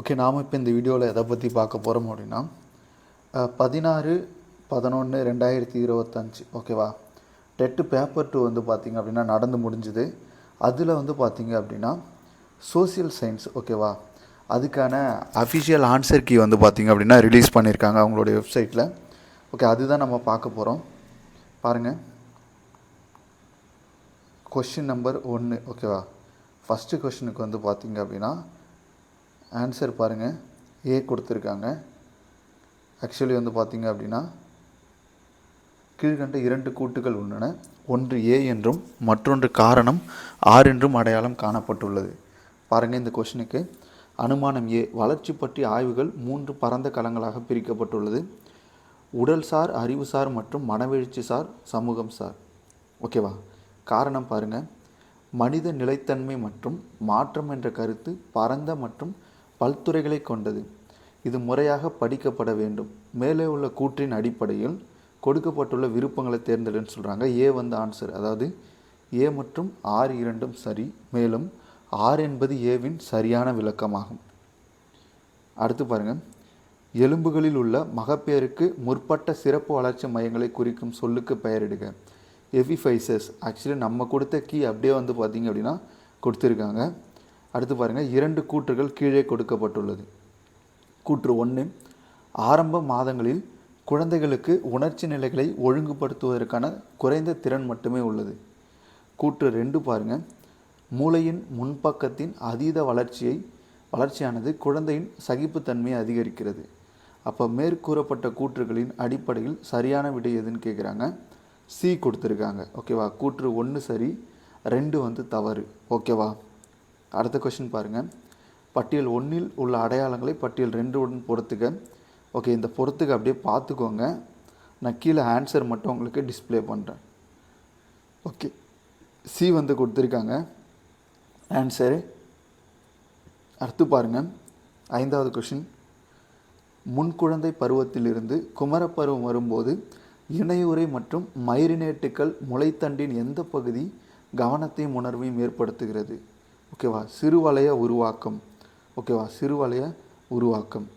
Okay நாம் இப்போ இந்த வீடியோவில் எதை பற்றி பார்க்க போகிறோம் அப்படின்னா பதினாறு பதினொன்று ரெண்டாயிரத்தி இருபத்தஞ்சி. ஓகேவா டெட்டு பேப்பர் டூ வந்து பார்த்திங்க அப்படின்னா நடந்து முடிஞ்சுது. அதில் வந்து பார்த்திங்க அப்படின்னா சோஷியல் சயின்ஸ் ஓகேவா அதுக்கான அஃபிஷியல் ஆன்சர் கீ வந்து பார்த்திங்க அப்படின்னா ரிலீஸ் பண்ணியிருக்காங்க அவங்களுடைய வெப்சைட்டில் ஓகே அதுதான் நம்ம பார்க்க போகிறோம் பாருங்கள் கொஷின் நம்பர் ஒன்று ஓகேவா ஃபஸ்ட்டு கொஷினுக்கு வந்து பார்த்திங்க அப்படின்னா ஆன்சர் பாருங்கள் ஏ கொடுத்துருக்காங்க. ஆக்சுவலி வந்து பார்த்தீங்க அப்படின்னா கீழ்கண்ட இரண்டு கூட்டுகள் உள்ளன. ஒன்று ஏ என்றும் மற்றொன்று காரணம் ஆர் என்றும் அடையாளம் காணப்பட்டுள்ளது. பாருங்கள் இந்த கொஷினுக்கு அனுமானம் ஏ வளர்ச்சி பற்றிய ஆய்வுகள் மூன்று பரந்த களங்களாக பிரிக்கப்பட்டுள்ளது. உடல்சார் அறிவுசார் மற்றும் மனவெழுச்சி சார் சமூகம் சார். ஓகேவா காரணம் பாருங்க. மனித நிலைத்தன்மை மற்றும் மாற்றம் என்ற கருத்து பரந்த மற்றும் பல்துறைகளை கொண்டது. இது முறையாக படிக்கப்பட வேண்டும். மேலே உள்ள கூற்றின் அடிப்படையில் கொடுக்கப்பட்டுள்ள விருப்பங்களை தேர்ந்தெடுன்னு சொல்கிறாங்க ஏ வந்து ஆன்சர் அதாவது ஏ மற்றும் ஆர் இரண்டும் சரி மேலும் ஆர் என்பது ஏவின் சரியான விளக்கமாகும். அடுத்து பாருங்கள் எலும்புகளில் உள்ள மகப்பேறுக்கு முற்பட்ட சிறப்பு வளர்ச்சி மையங்களை குறிக்கும் சொல்லுக்கு பெயரிடுக. எஃபிஃபைசஸ் ஆக்சுவலி நம்ம கொடுத்த கீ அப்படியே வந்து பார்த்தீங்க அப்படின்னா கொடுத்துருக்காங்க. அடுத்து பாருங்கள் இரண்டு கூற்றுகள் கீழே கொடுக்கப்பட்டுள்ளது. கூற்று ஒன்று ஆரம்ப மாதங்களில் குழந்தைகளுக்கு உணர்ச்சி நிலைகளை ஒழுங்குபடுத்துவதற்கான குறைந்த திறன் மட்டுமே உள்ளது. கூற்று ரெண்டு பாருங்க மூளையின் முன்பக்கத்தின் அதீத வளர்ச்சியை வளர்ச்சியானது குழந்தையின் சகிப்புத்தன்மையை அதிகரிக்கிறது. அப்போ மேற்கூறப்பட்ட கூற்றுகளின் அடிப்படையில் சரியான விடை எதுன்னு கேட்குறாங்க சி கொடுத்துருக்காங்க. ஓகேவா? கூற்று ஒன்று சரி ரெண்டு வந்து தவறு. ஓகேவா? அடுத்த கொஷின் பாருங்கள் பட்டியல் ஒன்றில் உள்ள அடையாளங்களை பட்டியல் ரெண்டு உடன் பொறுத்துக்க ஓகே இந்த பொறுத்துக்க அப்படியே பார்த்துக்கோங்க. நான் கீழே ஆன்சர் மட்டும் உங்களுக்கு டிஸ்ப்ளே பண்ணுறேன் ஓகே சி வந்து கொடுத்துருக்காங்க. ஆன்சரு அடுத்து பாருங்கள் ஐந்தாவது கொஷின் முன்குழந்தை பருவத்திலிருந்து குமரப்பருவம் வரும்போது இணையுறை மற்றும் மைரினேட்டுக்கள் முளைத்தண்டின் எந்த பகுதி கவனத்தையும் உணர்வையும் ஏற்படுத்துகிறது? ஓகேவா? சிறுவலைய உருவாக்கம். ஓகேவா? சிறுவலைய உருவாக்கம்.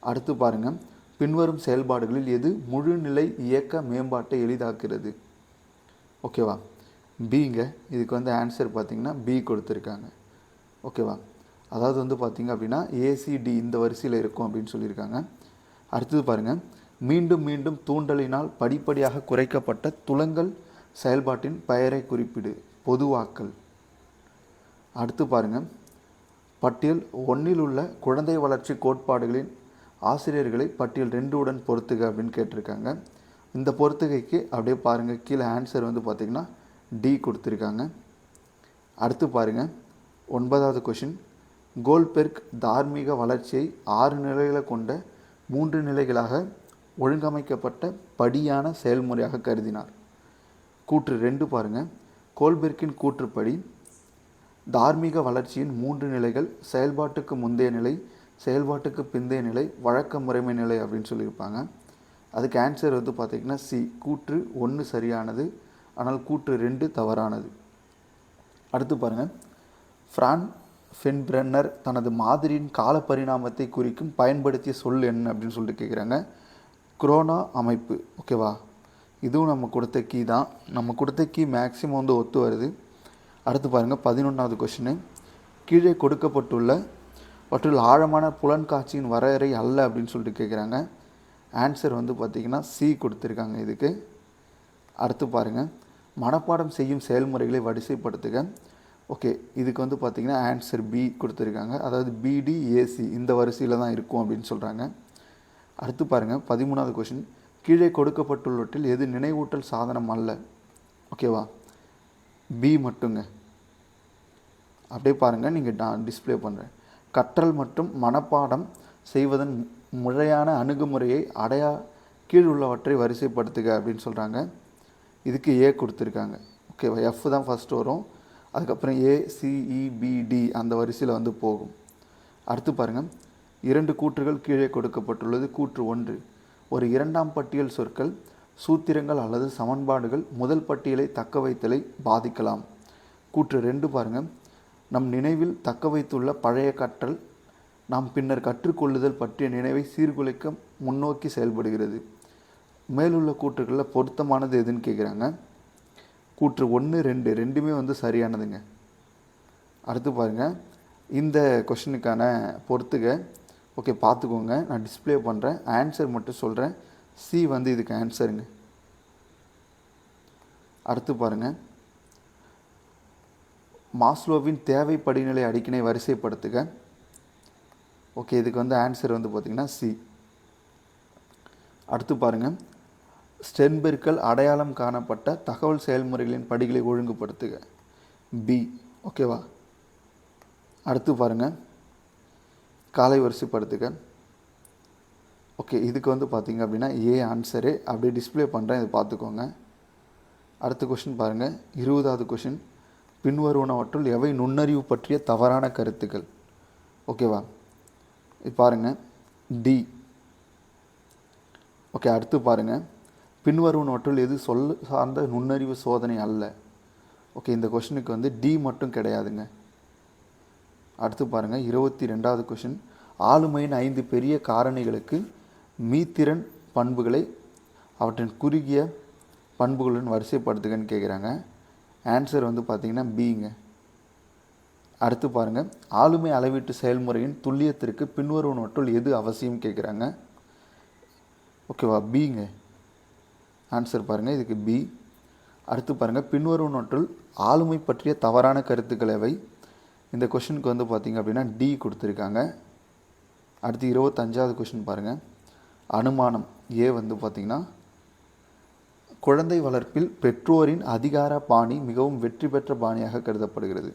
அடுத்து பாருங்கள் பின்வரும் செயல்பாடுகளில் எது முழுநிலை இயக்க மேம்பாட்டை எளிதாக்குறது ஓகேவா? பிங்க இதுக்கு வந்து ஆன்சர் பார்த்தீங்கன்னா பி கொடுத்துருக்காங்க. ஓகேவா? அதாவது வந்து பார்த்தீங்க அப்படின்னா ஏசிடி இந்த வரிசையில் இருக்கும் அப்படின்னு சொல்லியிருக்காங்க. அடுத்தது பாருங்கள் மீண்டும் மீண்டும் தூண்டலினால் படிப்படியாக குறைக்கப்பட்ட துளங்கள் செயல்பாட்டின் பெயரை குறிப்பிடு. பொதுவாக்கல். அடுத்து பாருங்கள் பட்டியல் ஒன்றில் உள்ள குழந்தை வளர்ச்சி கோட்பாடுகளின் ஆசிரியர்களை பட்டியல் ரெண்டு உடன் பொறுத்துக அப்படின்னு கேட்டிருக்காங்க. இந்த பொறுத்துகைக்கு அப்படியே பாருங்கள் கீழே ஆன்சர் வந்து பார்த்திங்கன்னா டி கொடுத்துருக்காங்க. அடுத்து பாருங்கள் ஒன்பதாவது கொஷின் கோல்பெர்க் தார்மீக வளர்ச்சியை ஆறு நிலைகளை கொண்ட மூன்று நிலைகளாக ஒழுங்கமைக்கப்பட்ட படியான செயல்முறையாக கருதினார். கூற்று ரெண்டு பாருங்கள் கோல்பெர்க்கின் கூற்றுப்படி தார்மீக வளர்ச்சியின் மூன்று நிலைகள் செயல்பாட்டுக்கு முந்தைய நிலை செயல்பாட்டுக்கு பிந்தைய நிலை வழக்க முறைமை நிலை அப்படின்னு சொல்லியிருப்பாங்க. அதுக்கு ஆன்சர் வந்து பார்த்திங்கன்னா சி கூற்று ஒன்று சரியானது ஆனால் கூற்று ரெண்டு தவறானது. அடுத்து பாருங்கள் ஃப்ரான் ஃபின்பிரன்னர் தனது மாதிரியின் கால பரிணாமத்தை குறிக்கும் பயன்படுத்திய சொல் என்ன அப்படின்னு சொல்லிட்டு கேட்குறாங்க குரோனா அமைப்பு ஓகேவா இதுவும் நம்ம கொடுத்த கீ தான். நம்ம கொடுத்த கீ மேக்ஸிமம் வந்து ஒத்து வருது. அடுத்து பாருங்கள் பதினொன்றாவது கொஷினு கீழே கொடுக்கப்பட்டுள்ள வற்றில் ஆழமான புலன்காட்சியின் வரையறை அல்ல அப்படின்னு சொல்லிட்டு கேட்குறாங்க ஆன்சர் வந்து பார்த்திங்கன்னா சி கொடுத்துருக்காங்க இதுக்கு. அடுத்து பாருங்கள் மனப்பாடம் செய்யும் செயல்முறைகளை வரிசைப்படுத்துக. ஓகே இதுக்கு வந்து பார்த்திங்கன்னா ஆன்சர் பி கொடுத்துருக்காங்க. அதாவது பிடி ஏசி இந்த வரிசையில் தான் இருக்கும் அப்படின்னு சொல்கிறாங்க அடுத்து பாருங்கள் பதிமூணாவது கொஷின் கீழே கொடுக்கப்பட்டுள்ளவற்றில் எது நினைவூட்டல் சாதனம் அல்ல? ஓகேவா பி மட்டுங்க. அப்படியே பாருங்கள் நீங்கள் நான் டிஸ்பிளே பண்ணுறேன் கற்றல் மற்றும் மனப்பாடம் செய்வதன் முறையான அணுகுமுறையை அடையா கீழ் உள்ளவற்றை வரிசைப்படுத்துக அப்படின்னு சொல்கிறாங்க இதுக்கு ஏ கொடுத்துருக்காங்க. ஓகேவா எஃப் தான் ஃபஸ்ட்டு வரும். அதுக்கப்புறம் ஏ சிஇபிடி e, அந்த வரிசையில் வந்து போகும். அடுத்து பாருங்கள் இரண்டு கூற்றுகள் கீழே கொடுக்கப்பட்டுள்ளது. கூற்று ஒன்று. ஒரு இரண்டாம் பட்டியல் சொற்கள் சூத்திரங்கள் அல்லது சமன்பாடுகள் முதல் பட்டியலை தக்க வைத்தலை பாதிக்கலாம். கூற்று ரெண்டு பாருங்கள் நம் நினைவில் தக்க வைத்துள்ள பழைய கற்றல் நாம் பின்னர் கற்றுக்கொள்ளுதல் பற்றிய நினைவை சீர்குலைக்க முன்னோக்கி செயல்படுகிறது. மேலுள்ள கூற்றுகளில் பொருத்தமானது எதுன்னு கேட்குறாங்க கூற்று ஒன்று ரெண்டு ரெண்டுமே வந்து சரியானதுங்க. அடுத்து பாருங்கள் இந்த கொஷினுக்கான பொறுத்துக. ஓகே பார்த்துக்கோங்க நான் டிஸ்பிளே பண்ணுறேன் ஆன்சர் மட்டும் சொல்கிறேன் சி வந்து இதுக்கு ஆன்சருங்க அடுத்து பாருங்கள் மாஸ்லோவின் தேவை படிநிலை அடிக்கினை வரிசைப்படுத்துக. ஓகே இதுக்கு வந்து ஆன்சர் வந்து பார்த்திங்கன்னா சி அடுத்து பாருங்கள் ஸ்டென்பெருக்கள் அடையாளம் காணப்பட்ட தகவல் செயல்முறைகளின் படிகளை ஒழுங்குபடுத்துக. பி ஓகேவா அடுத்து பாருங்கள் காலை வரிசைப்படுத்துக. ஓகே இதுக்கு வந்து பார்த்திங்க அப்படின்னா ஏ ஆன்சரு அப்படியே டிஸ்ப்ளே பண்ணுறேன் இது பார்த்துக்கோங்க. அடுத்த கொஷின் பாருங்கள் இருபதாவது கொஷின் பின்வருவனவற்றுள் எவை நுண்ணறிவு பற்றிய தவறான கருத்துக்கள்? ஓகேவா இது பாருங்கள் டி ஓகே அடுத்து பாருங்கள் பின்வருவனவற்றுள் எது சொல் சார்ந்த நுண்ணறிவு சோதனை அல்ல? ஓகே இந்த கொஷனுக்கு வந்து டி மட்டும் கிடையாதுங்க. அடுத்து பாருங்கள் இருபத்தி ரெண்டாவது கொஷின் ஆளுமையின் ஐந்து பெரிய காரணிகளுக்கு மீத்திறன் பண்புகளை அவற்றின் குறுகிய பண்புகளுடன் வரிசைப்படுத்துகன்னு கேட்குறாங்க ஆன்சர் வந்து பார்த்திங்கன்னா பிங்க அடுத்து பாருங்கள் ஆளுமை அளவீட்டு செயல்முறையின் துல்லியத்திற்கு பின்வருவனவற்றுள் எது அவசியம் கேட்குறாங்க ஓகேவா பிங்க ஆன்சர் பாருங்கள் இதுக்கு பி அடுத்து பாருங்கள் பின்வருவனவற்றுள் ஆளுமை பற்றிய தவறான கருத்துக்கள் இந்த கொஷினுக்கு வந்து பார்த்திங்க அப்படின்னா டி கொடுத்துருக்காங்க. அடுத்து இருபத்தஞ்சாவது கொஷின் பாருங்கள் அனுமானம். ஏ வந்து பார்த்திங்கன்னா குழந்தை வளர்ப்பில் பெற்றோரின் அதிகார பாணி மிகவும் வெற்றி பெற்ற பாணியாக கருதப்படுகிறது.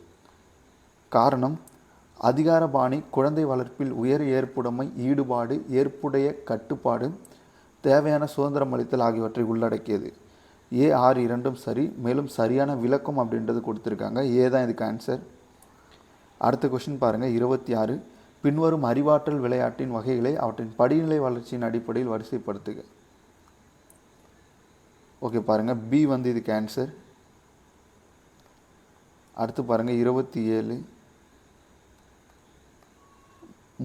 காரணம் அதிகார பாணி குழந்தை வளர்ப்பில் உயர் ஏற்புடைமை ஈடுபாடு ஏற்புடைய கட்டுப்பாடு தேவையான சுதந்திரம் அளித்தல் ஆகியவற்றை உள்ளடக்கியது. ஏ ஆர் இரண்டும் சரி மேலும் சரியான விளக்கம் அப்படின்றது கொடுத்துருக்காங்க. ஏ தான் இதுக்கு ஆன்சர் அடுத்த கொஷின் பாருங்கள் இருபத்தி ஆறு. பின்வரும் அறிவாற்றல் விளையாட்டின் வகைகளை அவற்றின் படிநிலை வளர்ச்சியின் அடிப்படையில் வரிசைப்படுத்துக. ஓகே பாருங்கள் பி வந்து இதுக்கு ஆன்சர் அடுத்து பாருங்கள் இருபத்தி ஏழு.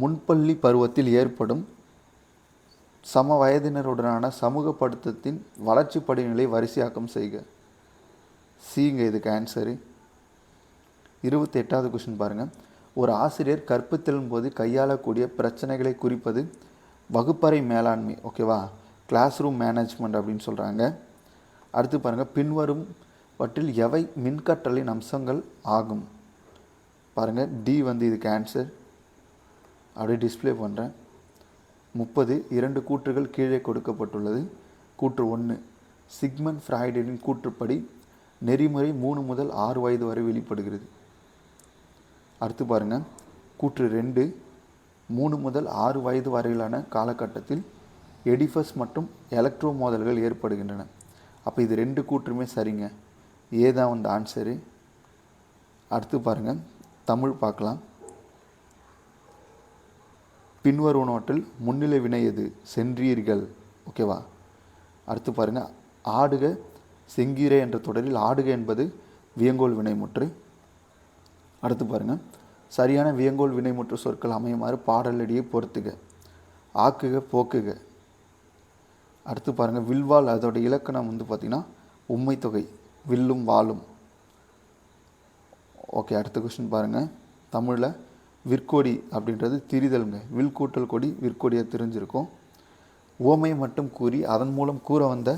முன்பள்ளி பருவத்தில் ஏற்படும் சம வயதினருடனான சமூகப்படுத்தத்தின் வளர்ச்சி படிநிலை வரிசையாக்கம் செய்க. சிங்க இதுக்கு ஆன்சரு இருபத்தி எட்டாவது கொஷின் பாருங்கள் ஒரு ஆசிரியர் கற்பித்தலின் போது கையாளக்கூடிய பிரச்சனைகளை குறிப்பது வகுப்பறை மேலாண்மை ஓகேவா கிளாஸ் ரூம் மேனேஜ்மெண்ட் அப்படின்னு சொல்கிறாங்க அடுத்து பாருங்கள் பின்வரும் வற்றில் எவை மின்கற்றலின் அம்சங்கள் ஆகும்? பாருங்கள் டி வந்து இதுக்கு ஆன்சர் அப்படியே டிஸ்ப்ளே பண்ணுறேன் முப்பது இரண்டு கூற்றுகள் கீழே கொடுக்கப்பட்டுள்ளது. கூற்று ஒன்று சிக்மன் ஃப்ராய்டின் கூற்றுப்படி நெறிமுறை மூணு முதல் ஆறு வயது வரை வெளிப்படுகிறது. அடுத்து பாருங்கள் கூற்று ரெண்டு மூணு முதல் ஆறு வயது வரையிலான காலகட்டத்தில் எடிஃபஸ் மற்றும் எலக்ட்ரோ மோதல்கள் ஏற்படுகின்றன. அப்போ இது ரெண்டு கூற்றுமே சரிங்க. ஏதான் வந்த வந்து ஆன்சரு அடுத்து பாருங்கள் தமிழ் பார்க்கலாம். பின்வருவனவற்றில் முன்னிலை வினை எது? சென்றீர்கள். ஓகேவா அடுத்து பாருங்கள் ஆடுக செங்கீரை என்ற தொடரில் ஆடுக என்பது வியங்கோல் வினைமுற்று. அடுத்து பாருங்கள் சரியான வியங்கோல் வினைமுற்று சொற்கள் அமையுமாறு பாடலடியை பொறுத்துக. ஆக்குக போக்குக. அடுத்து பாருங்கள் வில்வால் அதோட இலக்கணம் வந்து பார்த்திங்கன்னா உண்மை தொகை வில்லும் வாலும் ஓகே அடுத்த கொஸ்டின் பாருங்கள் தமிழில் விற்கொடி அப்படின்றது திரிதல்ங்க. வில் கூட்டல் கொடி விற்கொடியாக தெரிஞ்சிருக்கும். ஓமை மட்டும் கூறி அதன் மூலம் கூற வந்த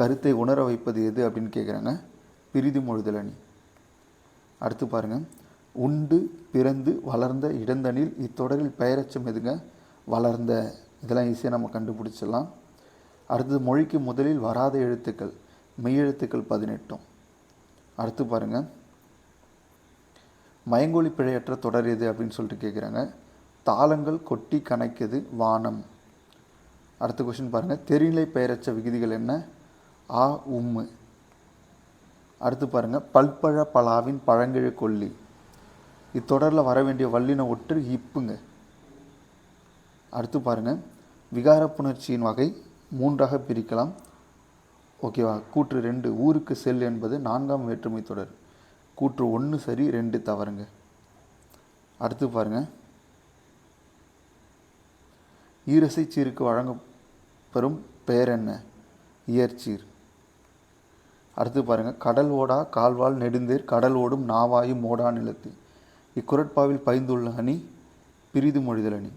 கருத்தை உணர வைப்பது எது அப்படின்னு கேட்குறாங்க பிரிதி மொழிதலணி. அடுத்து பாருங்கள் உண்டு பிறந்து வளர்ந்த இடந்தனில் இத்தொடரில் பெயரச்சம் எதுங்க? வளர்ந்த. இதெல்லாம் ஈஸியாக நம்ம கண்டுபிடிச்சிடலாம். அடுத்தது மொழிக்கு முதலில் வராத எழுத்துக்கள். மெய்யெழுத்துக்கள் பதினெட்டும். அடுத்து பாருங்கள் மயங்கொழி பிழையற்ற தொடர் எது அப்படின்னு சொல்லிட்டு கேட்குறாங்க தாளங்கள் கொட்டி கணக்கியது வானம். அடுத்த கொஷின் பாருங்கள் தெரிநிலை பெயரச்ச விகுதிகள் என்ன? ஆ உம்மு அடுத்து பாருங்கள் பல்பழ பலாவின் பழங்கிழ கொல்லி. இத்தொடரில் வர வேண்டிய வல்லின ஒற்று இப்புங்க. அடுத்து பாருங்கள் விகார புணர்ச்சியின் வகை மூன்றாக பிரிக்கலாம். ஓகேவா? கூற்று ரெண்டு ஊருக்கு செல் என்பது நான்காம் வேற்றுமை தொடர். கூற்று ஒன்று சரி ரெண்டு தவறுங்க. அடுத்து பாருங்கள் ஈரசை சீருக்கு வழங்கப்பெறும் பெயர் என்ன? இயற்சீர் அடுத்து பாருங்கள் கடல் ஓடா கால்வால் நெடுந்தேர் கடல் ஓடும் நாவாயும் ஓடா நிலத்தில் இக்குரட்பாவில் பைந்துள்ள அணி பிரிது மொழிதல் அணி.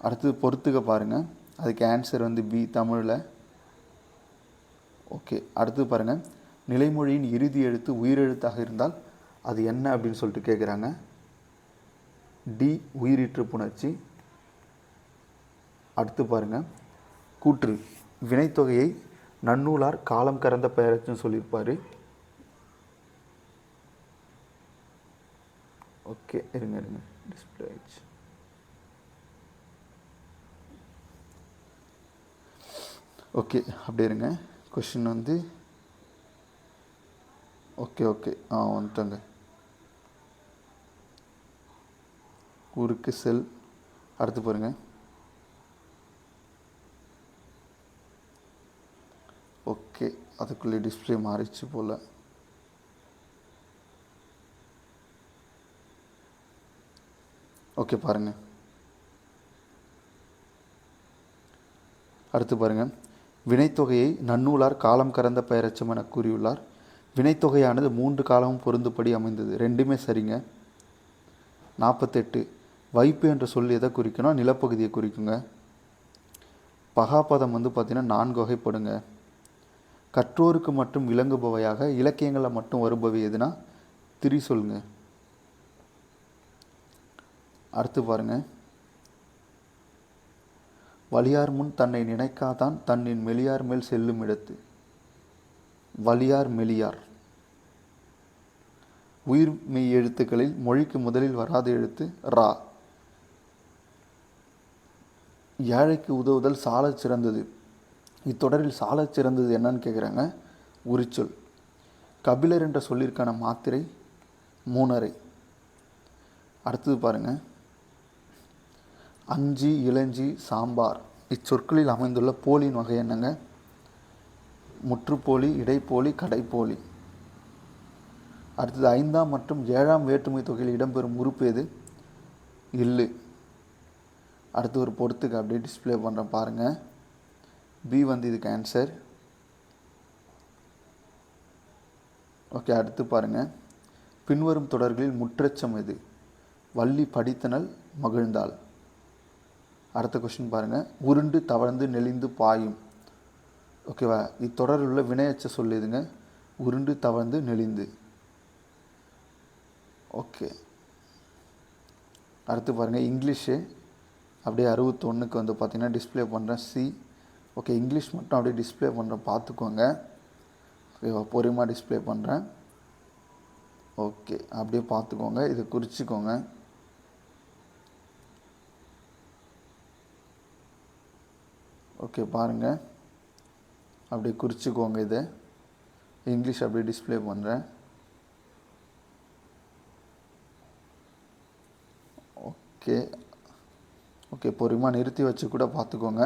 அடுத்தது பொறுத்துக்க பாருங்கள் அதுக்கு ஆன்சர் வந்து பி தமிழில். ஓகே அடுத்து பாருங்கள் நிலைமொழியின் இறுதி எழுத்து உயிரெழுத்தாக இருந்தால் அது என்ன அப்படின்னு சொல்லிட்டு கேட்குறாங்க டி உயிரிற்று புணர்ச்சி. அடுத்து பாருங்கள் கூற்று. வினைத்தொகையை நன்னூலார் காலம் கறந்த பெயரச்சுன்னு சொல்லியிருப்பார். ஓகே இருங்க இருங்க. டிஸ்பிளே ஆயிடுச்சு. ஓகே அப்படி இருங்க. கொஷின் வந்து ஓகே ஓகே ஆ வந்துட்டோங்க. ஊருக்கு செல் அடுத்து பாருங்க. ஓகே அதுக்குள்ளே டிஸ்பிளே மாறிச்சு போல். ஓகே பாருங்க. அடுத்து பாருங்க. வினைத்தொகையை நன்னூலார் காலம் கறந்த பெயரச்சம் என கூறியுள்ளார். வினைத்தொகையானது மூன்று காலமும் பொருந்துபடி அமைந்தது. ரெண்டுமே சரிங்க. நாற்பத்தெட்டு வைப்பு என்ற சொல் எதை குறிக்கணும் நிலப்பகுதியை குறிக்குங்க. பகாபதம் வந்து பார்த்திங்கன்னா நான்கு வகைப்படுங்க. கற்றோருக்கு மட்டும் விளங்குபவையாக இலக்கியங்களில் மட்டும் வருபவை எதுனா திரி சொல்லுங்கள் அடுத்து பாருங்க. வலியார் முன் தன்னை நினைக்காதான் தன்னின் மெலியார் மேல் செல்லும் இடத்து. வலியார் மெலியார். உயிர் மெய் எழுத்துக்களில் மொழிக்கு முதலில் வராத எழுத்து ரா. ஏழைக்கு உதவுதல் சாலச் சிறந்தது. இத்தொடரில் சாலச் சிறந்தது என்னன்னு கேட்குறாங்க உரிச்சொல். கபிலர் என்ற சொல்லிற்கான மாத்திரை மூணரை. அடுத்தது பாருங்கள் அஞ்சி இளஞ்சி சாம்பார். இச்சொற்களில் அமைந்துள்ள போலியின் வகை என்னங்க? முற்றுப்போலி இடைப்போலி கடைப்போலி. அடுத்தது ஐந்தாம் மற்றும் ஏழாம் வேற்றுமை தொகையில் இடம்பெறும் உறுப்பு எது? இல்லு. அடுத்து ஒரு பொறுத்துக்கு அப்படியே டிஸ்பிளே பண்ணுறேன் பாருங்கள் பி வந்து இதுக்கு ஆன்சர் ஓகே அடுத்து பாருங்கள் பின்வரும் தொடர்களில் முற்றச்சம் எது? வள்ளி படித்தனல் மகிழ்ந்தாள். அடுத்த கொஷின் பாருங்கள் உருண்டு தவழ்ந்து நெளிந்து பாயும். ஓகேவா இத்தொடரில் உள்ள வினையச்ச சொல்லுதுங்க உருண்டு தவழ்ந்து நெளிந்து. ஓகே அடுத்து பாருங்கள் இங்கிலீஷு. அப்படியே அறுபத்தொன்றுக்கு வந்து பார்த்திங்கன்னா டிஸ்பிளே பண்ணுறேன் சி ஓகே இங்கிலீஷ் மட்டும் அப்படியே டிஸ்ப்ளே பண்ணுறேன் பார்த்துக்கோங்க ஓகேவா பொறுமையாக டிஸ்ப்ளே பண்ணுறேன் ஓகே அப்படியே பார்த்துக்கோங்க இதை குறிச்சிக்கோங்க. ஓகே பாருங்கள் அப்படியே குறிச்சிக்கோங்க இதை. இங்கிலீஷ் அப்படியே டிஸ்ப்ளே பண்ணுறேன் ஓகே ஓகே பொறுமா நிறுத்தி வச்சு கூட பார்த்துக்கோங்க.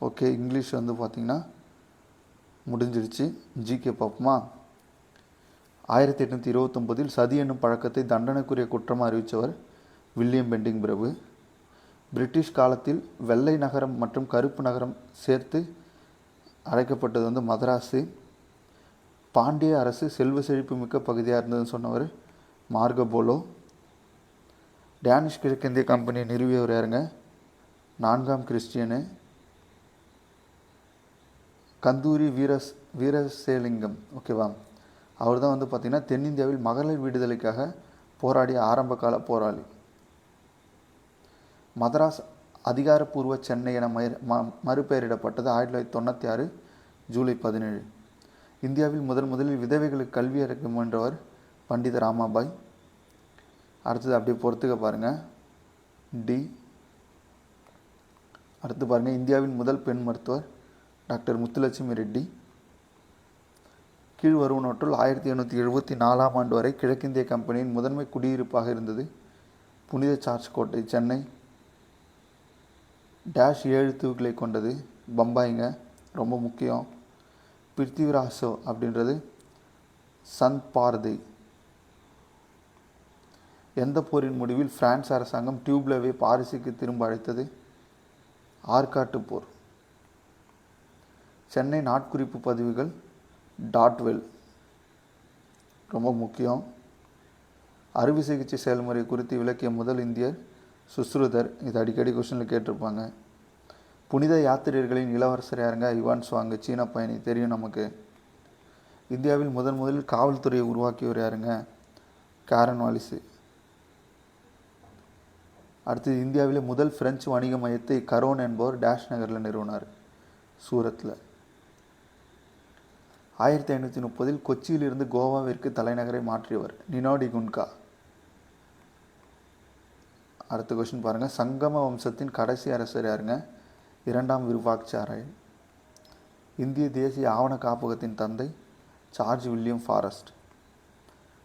ஓகே இங்கிலீஷ் வந்து பார்த்திங்கன்னா முடிஞ்சிருச்சு ஜிகே பார்ப்போமா ஆயிரத்தி எட்நூற்றி இருபத்தொம்போதில் சதி என்னும் பழக்கத்தை தண்டனைக்குரிய குற்றமாக அறிவித்தவர் வில்லியம் பெண்டிங் பிரபு. பிரிட்டிஷ் காலத்தில் வெள்ளை நகரம் மற்றும் கருப்பு நகரம் சேர்த்து அழைக்கப்பட்டது வந்து மதராஸு. பாண்டிய அரசு செல்வ செழிப்பு மிக்க பகுதியாக இருந்ததுன்னு சொன்னவர் மார்கபோலோ டேனிஷ் கிழக்கிந்திய கம்பெனியை நிறுவியவர் யாருங்க? நான்காம் கிறிஸ்டியனு. கந்தூரி வீரஸ் வீரசேலிங்கம். ஓகேவா? அவர் தான் வந்து பார்த்திங்கன்னா தென்னிந்தியாவில் மகளிர் விடுதலைக்காக போராடிய ஆரம்ப கால போராளி. மதராஸ் அதிகாரப்பூர்வ சென்னை என ம மறுபெயரிடப்பட்டது ஆயிரத்தி தொள்ளாயிரத்தி தொண்ணூற்றி ஆறு ஜூலை பதினேழு. இந்தியாவில் முதல் முதலில் விதவைகளுக்கு கல்வி அளிக்க முயன்றவர் பண்டித ராமாபாய். அடுத்தது அப்படியே பொறுத்துக்க பாருங்கள் டி. அடுத்து பாருங்கள் இந்தியாவின் முதல் பெண் மருத்துவர் டாக்டர் முத்துலட்சுமி ரெட்டி. கீழ் வருவனவற்றுள் ஆயிரத்தி எண்ணூற்றி எழுபத்தி நாலாம் ஆண்டு வரை கிழக்கிந்திய கம்பெனியின் முதன்மை குடியிருப்பாக இருந்தது. புனித சார்ஜ் கோட்டை சென்னை. டேஷ் ஏழு தூக்களை கொண்டது பம்பாய்ங்க ரொம்ப முக்கியம். பிருத்திவிராசோ அப்படின்றது சந்த் பாரதி. எந்த போரின் முடிவில் பிரான்ஸ் அரசாங்கம் டியூப்லவே பாரிசுக்கு திரும்ப அழைத்தது? ஆற்காட்டு போர். சென்னை நாட்குறிப்பு பதிவுகள் டாட்வெல் ரொம்ப முக்கியம். அறுவை சிகிச்சை செயல்முறை குறித்து விளக்கிய முதல் இந்தியர் சுஸ்ருதர் இது அடிக்கடி கொஸ்டினில் கேட்டிருப்பாங்க. புனித யாத்திரியர்களின் இளவரசர் யாருங்க? இவான் சுவாங்க சீன பயணி தெரியும் நமக்கு. இந்தியாவில் முதன் முதலில் காவல்துறையை உருவாக்கியவர் யாருங்க? காரன் வாலிஸு அடுத்தது இந்தியாவிலே முதல் பிரெஞ்சு வணிக மையத்தை கரோன் என்பவர் டேஷ் நகரில் நிறுவனார். சூரத்தில் ஆயிரத்தி ஐநூற்றி முப்பதில் கொச்சியிலிருந்து கோவாவிற்கு தலைநகரை மாற்றியவர் நினோடி குன்கா. அடுத்த கொஸ்டின் பாருங்கள் சங்கம வம்சத்தின் கடைசி அரசர் யாருங்க? இரண்டாம் விருபாக்சாராயன் இந்திய தேசிய ஆவண காப்பகத்தின் தந்தை சார்ஜ் வில்லியம் ஃபாரஸ்ட்.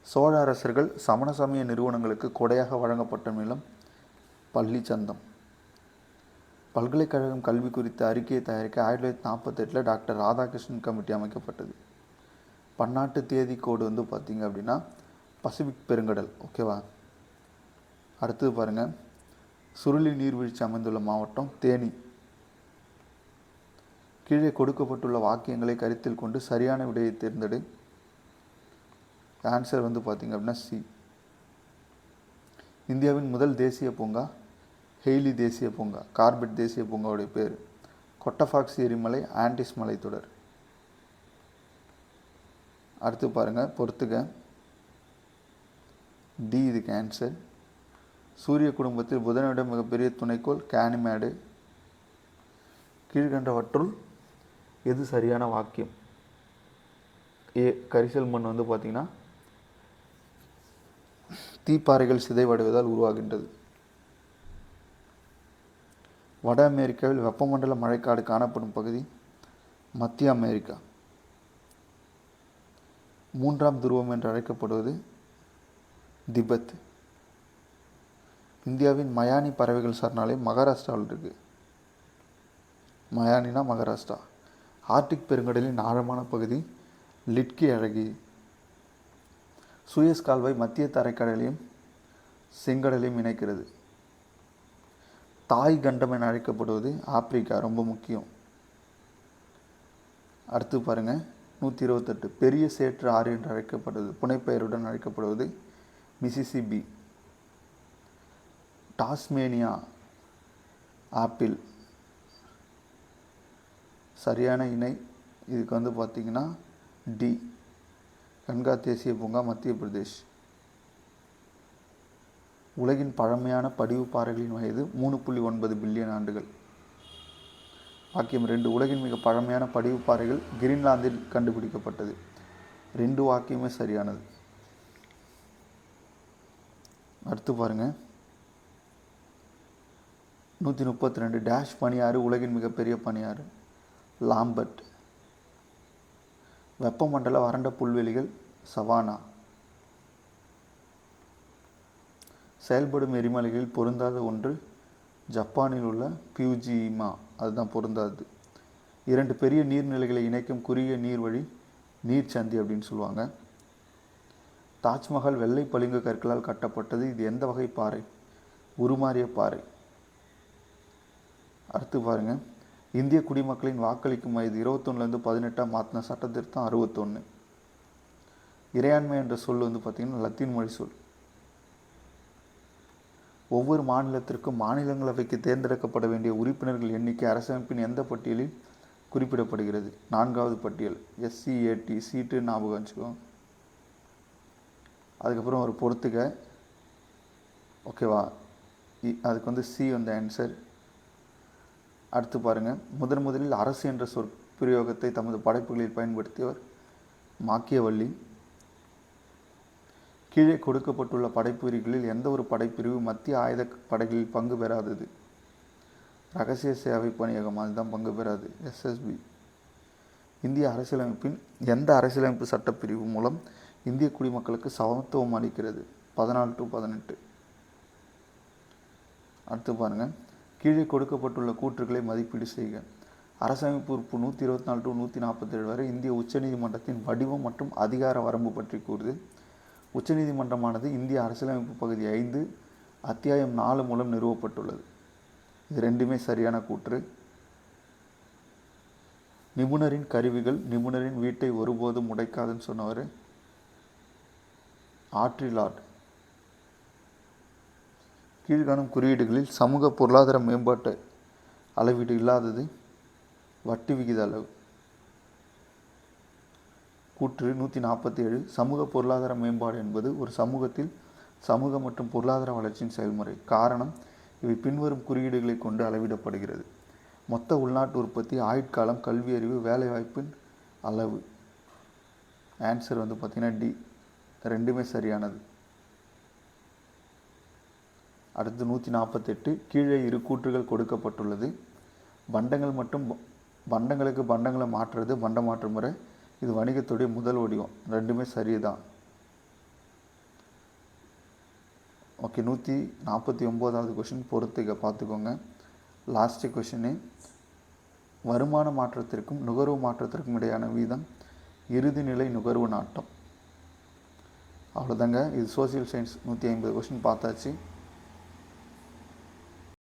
சோழ அரசர்கள் சமண சமய நிறுவனங்களுக்கு கொடையாக வழங்கப்பட்ட நிலம் பள்ளி சந்தம் பல்கலைக்கழகம் கல்வி குறித்த அறிக்கையை தயாரிக்க ஆயிரத்தி தொள்ளாயிரத்தி நாற்பத்தெட்டில் டாக்டர் ராதாகிருஷ்ணன் கமிட்டி அமைக்கப்பட்டது. பன்னாட்டு தேதி கோடு வந்து பார்த்திங்க அப்படின்னா பசிபிக் பெருங்கடல் ஓகேவா அடுத்தது பாருங்கள் சுருளி நீர்வீழ்ச்சி அமைந்துள்ள மாவட்டம் தேனி. கீழே கொடுக்கப்பட்டுள்ள வாக்கியங்களை கருத்தில் கொண்டு சரியான விடையை தேர்ந்தெடு. ஆன்சர் வந்து பார்த்திங்க அப்படின்னா சி இந்தியாவின் முதல் தேசிய பூங்கா ஹெய்லி தேசிய பூங்கா கார்பெட் தேசிய பூங்காவுடைய பேர் கொட்டஃபாக்ஸ் எரிமலை ஆண்டிஸ் மலைத்தொடர் அடுத்து பாருங்கள் பொறுத்துக்க டி இது கேன்சர் சூரிய குடும்பத்தில் புதனிடம் மிகப்பெரிய துணைக்கோள் கேனிமேடு. கீழ்கண்டவற்றுள் எது சரியான வாக்கியம்? ஏ கரிசல் மண் வந்து பார்த்திங்கன்னா தீப்பாறைகள் சிதைவடைவதால் உருவாகின்றது. வட அமெரிக்காவில் வெப்பமண்டல மழைக்காடு காணப்படும் பகுதி மத்திய அமெரிக்கா. மூன்றாம் துருவம் என்று அழைக்கப்படுவது திபெத். இந்தியாவின் மயானி பறவைகள் சரணாலயம் மகாராஷ்டிராவில் இருக்குது மயானினா மகாராஷ்டிரா. ஆர்டிக் பெருங்கடலின் ஆழமான பகுதி லிட்கி அழகி. சுயஸ் கால்வாய் மத்திய தரைக்கடலையும் செங்கடலையும் இணைக்கிறது. தாய் கண்டம் என அழைக்கப்படுவது ஆப்பிரிக்கா ரொம்ப முக்கியம். அடுத்து பாருங்கள் நூற்றி இருபத்தெட்டு பெரிய சேற்று ஆறு என்று அழைக்கப்படுவது புனைப்பெயருடன் அழைக்கப்படுவது மிசிசிபி. Tasmania apple. சரியான இணை. இதுக்கு வந்து பார்த்திங்கன்னா டி. கன்கா தேசிய பூங்கா மத்திய பிரதேஷ். உலகின் பழமையான படிவு பாறைகளின் வயது மூணு புள்ளி ஒன்பது பில்லியன் ஆண்டுகள். வாக்கியம் ரெண்டு உலகின் மிக பழமையான படிவு பாறைகள் கிரீன்லாந்தில் கண்டுபிடிக்கப்பட்டது. ரெண்டு வாக்கியமே சரியானது. அடுத்து பாருங்க. நூற்றி முப்பத்தி ரெண்டு டேஷ் பனியாறு உலகின் மிகப்பெரிய பனியாறு. லாம்பர்ட். வெப்பமண்டல வறண்ட புல்வெளிகள் சவானா. செயல்படும் எரிமலைகளில் பொருந்தாத ஒன்று ஜப்பானில் உள்ள பியூஜிமா. அதுதான் பொருந்தாது இரண்டு பெரிய நீர்நிலைகளை இணைக்கும் குறுகிய நீர்வழி நீர்ச்சந்தி அப்படின்னு சொல்லுவாங்க. தாஜ்மஹால் வெள்ளை பளிங்கு கற்களால் கட்டப்பட்டது. இது எந்த வகை பாறை? உருமாறிய பாறை. அடுத்து பாருங்க. இந்திய குடிமக்களின் வாக்களிக்கும் வயது இருபத்தொன்னுலேருந்து பதினெட்டாம் மாற்றின சட்டத்திருத்தம் அறுபத்தொன்று இறையாண்மை என்ற சொல் வந்து பார்த்திங்கன்னா லத்தீன் மொழி சொல். ஒவ்வொரு மாநிலத்திற்கும் மாநிலங்களவைக்கு தேர்ந்தெடுக்கப்பட வேண்டிய உறுப்பினர்கள் எண்ணிக்கை அரசமைப்பின் எந்த பட்டியலில் குறிப்பிடப்படுகிறது? நான்காவது பட்டியல் எஸ்சிஏடி சீட்டு ஞாபகம் வச்சுக்கோ அதுக்கப்புறம் ஒரு பொறுத்துக்க ஓகேவா இ- அதுக்கு வந்து சி வந்து ஆன்சர் அடுத்து பாருங்கள் முதன் முதலில் அரசு என்ற சொற் பிரயோகத்தை தமது படைப்புகளில் பயன்படுத்தியவர் மாக்கியவள்ளி. கீழே கொடுக்கப்பட்டுள்ள படைப்பிரிவுகளில் எந்த ஒரு படைப்பிரிவு மத்திய ஆயுத படைகளில் பங்கு பெறாதது? ரகசிய சேவை பணியகம் அதுதான் பங்கு பெறாது. எஸ்எஸ்பி இந்திய அரசியலமைப்பின் எந்த அரசியலமைப்பு சட்டப்பிரிவு மூலம் இந்திய குடிமக்களுக்கு சமத்துவம் அளிக்கிறது? பதினாலு டு பதினெட்டு. அடுத்து பாருங்கள் கீழே கொடுக்கப்பட்டுள்ள கூற்றுகளை மதிப்பீடு செய்க. அரசமைப்பு உறுப்பு நூற்றி இருபத்தி நாலு டு நூற்றி நாற்பத்தேழு வரை இந்திய உச்சநீதிமன்றத்தின் வடிவம் மற்றும் அதிகார வரம்பு பற்றி கூறுது. உச்சநீதிமன்றமானது இந்திய அரசியலமைப்பு பகுதி ஐந்து அத்தியாயம் நாலு மூலம் நிறுவப்பட்டுள்ளது. இது ரெண்டுமே சரியான கூற்று. நிபுணரின் கருவிகள் நிபுணரின் வீட்டை ஒருபோதும் உடைக்காதுன்னு சொன்னவர் ஆற்றிலாட் கீழ்காணும் குறியீடுகளில் சமூக பொருளாதார மேம்பாட்டு அளவீடு இல்லாதது வட்டி விகித அளவு. கூற்று நூற்றி நாற்பத்தி ஏழு சமூக பொருளாதார மேம்பாடு என்பது ஒரு சமூகத்தில் சமூக மற்றும் பொருளாதார வளர்ச்சியின் செயல்முறை. காரணம் இவை பின்வரும் குறியீடுகளை கொண்டு அளவிடப்படுகிறது. மொத்த உள்நாட்டு உற்பத்தி ஆயுட்காலம் கல்வி அறிவு வேலைவாய்ப்பின் அளவு. ஆன்சர் வந்து பார்த்திங்கன்னா டி ரெண்டுமே சரியானது. அடுத்து நூற்றி நாற்பத்தெட்டு கீழே இரு கூற்றுகள் கொடுக்கப்பட்டுள்ளது. பண்டங்கள் மற்றும் பண்டங்களுக்கு பண்டங்களை மாற்றுறது பண்ட மாற்று முறை. இது வணிகத்துடைய முதல் வடிவம். ரெண்டுமே சரிதான். ஓகே நூற்றி நாற்பத்தி ஒம்போதாவது கொஷின் பொறுத்துக்க பார்த்துக்கோங்க. லாஸ்ட்டு கொஷினு வருமான மாற்றத்திற்கும் நுகர்வு மாற்றத்திற்கும் இடையான வீதம் இறுதிநிலை நுகர்வு நாட்டம். அவ்வளோதாங்க இது சோஷியல் சயின்ஸ் நூற்றி ஐம்பது கொஷின் பார்த்தாச்சு.